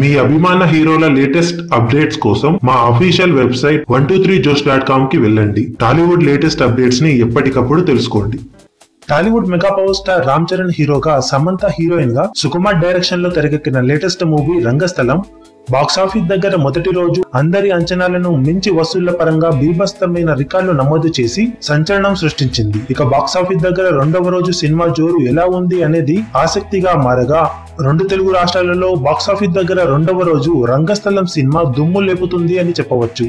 మీ అభిమాన హీరోల latest updates కోసం మా official website one two three Josh dot కామ్కి వెళ్ళండి. టాలీవుడ్ లేటెస్ట్ అప్డేట్స్ని ఎప్పటికప్పుడు తెలుసుకోండి. Tollywood mega power star Ram Charan హీరోగా సమంత హీరోయిన్గా సుకుమార్ డైరెక్షన్లో తెరకెక్కిన లేటెస్ట్ మూవీ రంగస్థలం. బాక్సాఫీస్ దగ్గర మొదటి రోజు అందరి అంచనాలను మించి వసూళ్ళ పరంగా బీభస్తమైన రికార్డులు నమోదు చేసి సంచలనం సృష్టించింది. ఇక బాక్సాఫీస్ దగ్గర రెండవ రోజు సినిమా జోరు ఎలా ఉంది అనేది ఆసక్తిగా మారగా రెండు తెలుగు రాష్ట్రాలలో బాక్సాఫీస్ దగ్గర రెండవ రోజు రంగస్థలం సినిమా దుమ్ము లేపుతుంది అని చెప్పవచ్చు.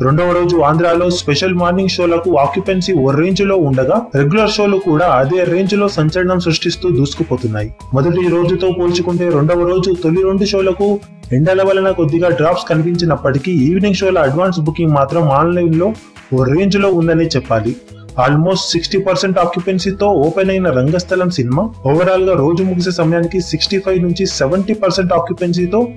రెండవ రోజు ఆంధ్రాలో స్పెషల్ మార్నింగ్ షోలకు ఆక్యుపెన్సీ ఓ రేంజ్లో ఉండగా రెగ్యులర్ షోలు కూడా అదే రేంజ్లో సంచలనం సృష్టిస్తూ దూసుకుపోతున్నాయి. మొదటి రోజుతో పోల్చుకుంటే రెండవ రోజు తొలి రెండు షోలకు ఎండల వలన కొద్దిగా డ్రాప్స్ కనిపించినప్పటికీ ఈవినింగ్ షోల అడ్వాన్స్ బుకింగ్ మాత్రం ఆన్లైన్లో ఓ రేంజ్లో చెప్పాలి. ఆల్మోస్ట్ సిక్స్టీ పర్సెంట్ ఆక్యుపెన్సీతో ఓపెన్ అయిన రంగస్థలం సినిమా ఓవరాల్గా రోజు ముగిసే సమయానికి సిక్స్టీ ఫైవ్ నుంచి సెవెంటీ పర్సెంట్ ఆక్యుపెన్సీతో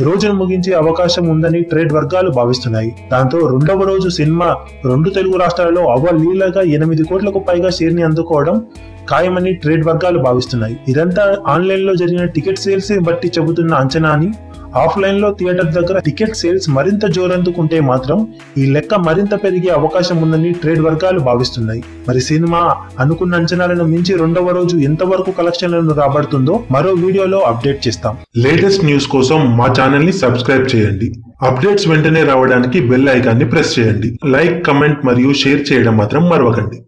రోజును ముగించే అవకాశం ఉందని ట్రేడ్ వర్గాలు భావిస్తున్నాయి. దాంతో రెండవ రోజు సినిమా రెండు తెలుగు రాష్ట్రాలలో అవలీలగా ఎనిమిది కోట్లకు పైగా షేర్ని అందుకోవడం ఖాయమని ట్రేడ్ వర్గాలు భావిస్తున్నాయి. ఇదంతా ఆన్లైన్లో జరిగిన టికెట్ సేల్స్ బట్టి చెబుతున్న అంచనా అని ఆఫ్లైన్లో థియేటర్ దగ్గర టికెట్ సేల్స్ మరింత జోరందుకుంటే మాత్రం ఈ లెక్క మరింత పెరిగే అవకాశం ఉందని ట్రేడ్ వర్గాలు భావిస్తున్నాయి. మరి సినిమా అనుకున్న అంచనాలను మించి రెండవ రోజు ఎంతవరకు కలెక్షన్లను రాబడుతుందో మరో వీడియోలో అప్డేట్ చేస్తాం. లేటెస్ట్ న్యూస్ కోసం మా ఛానల్ని సబ్స్క్రైబ్ చేయండి. అప్డేట్స్ వెంటనే రావడానికి బెల్ ఐకాన్ని ప్రెస్ చేయండి. లైక్ కమెంట్ మరియు షేర్ చేయడం మాత్రం మరవకండి.